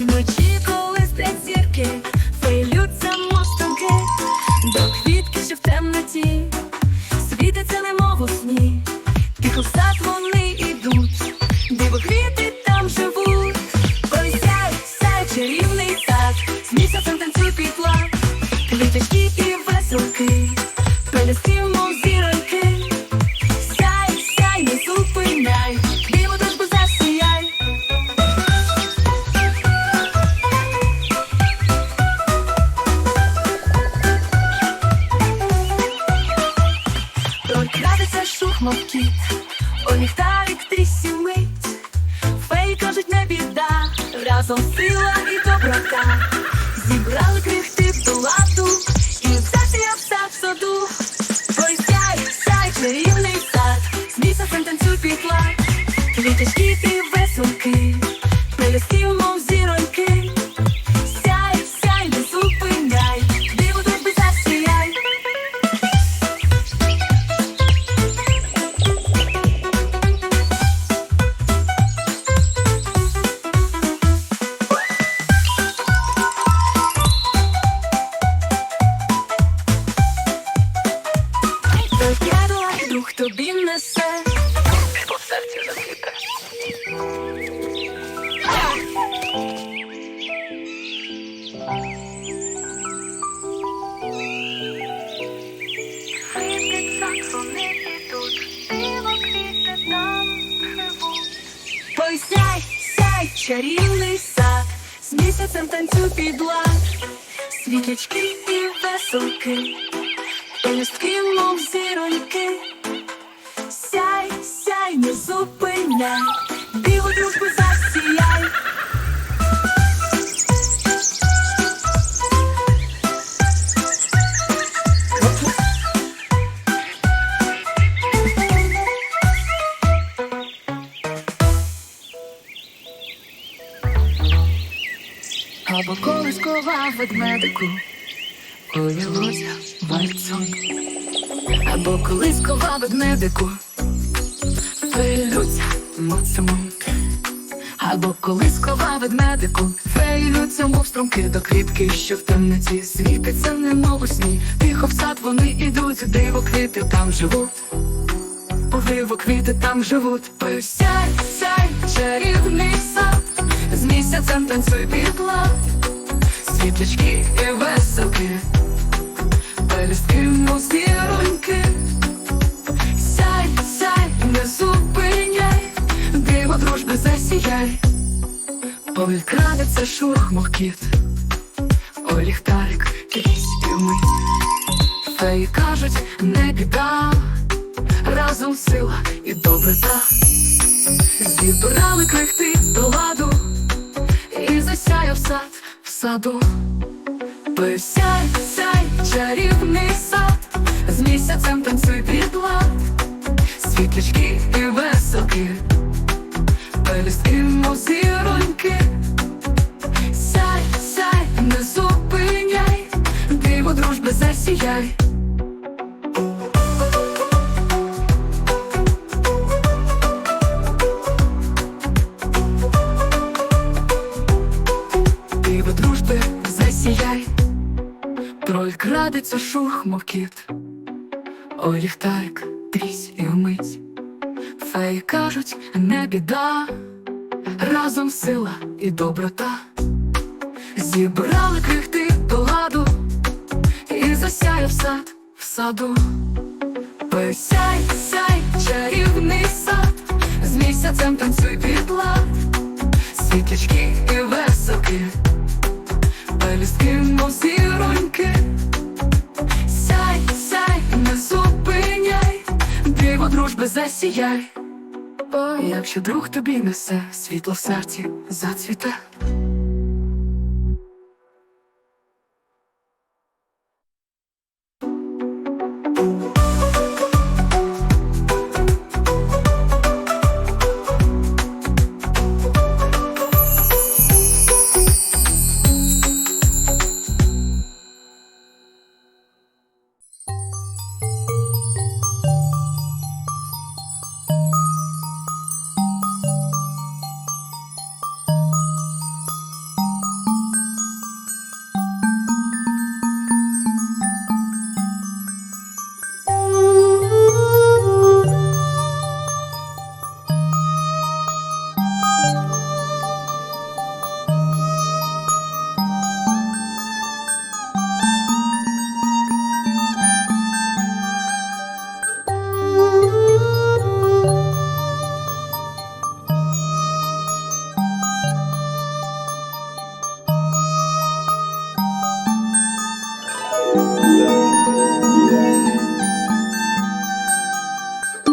Вночі, коли сплять зірки, вилються мостунки до квітки, що в темноті, світиться немов у сні, тихо в сад разом сила і доброта. Зібрали крихти в ту лату, і все в саду. Ой, сяй, сяй, чарівний сад, з місяцем танцюй пітла. Квіточки чарівний сад, з місяцем танцю під лад, світлячки і веселки, пелюстки, мов зіроньки. Сяй, сяй, не зупиняй, диво дружби засіяй. Або колись кова ведмедику Повелося вальцом. Або колись кова ведмедику Фейлються муцемунки Або колись кова ведмедику Фейлються мов струмки до квітки, що в темноті світиться, немов у сні. Тихо в сад вони ідуть, диво квіти там живуть. Повиво квіти там живуть. Пою сяй, сяй, чарівний сад. З місяцем танцюй під лад Світлячки і веселки Пелюстки, мов зіроньки Сяй, сяй, не зупиняй Диво дружби засіяй. Повідкрадеться шурх, мов кіт Ой, ліхтарик, крізь і мить. Феї кажуть, не біда Разом сила і доброта. Зібрали крихти до ладу І засяяв сад саду. Писяй, сяй, чарівний сад. З місяцем танцюй під лад. Світлячки і веселки Троль крадеться шух, мов кіт, Ой, ліхтарик, трісь і вмить. Феї кажуть, не біда, разом сила і доброта. Зібрали крихти до ладу і засяяв сад в саду. Писяй, сяй, чарівний сад, з місяцем танцюй під лад, світлячки і веселки, пелюстки, мов зіроньки. Дружби засіяй. Бо якщо друг тобі несе, світло в серці зацвіте.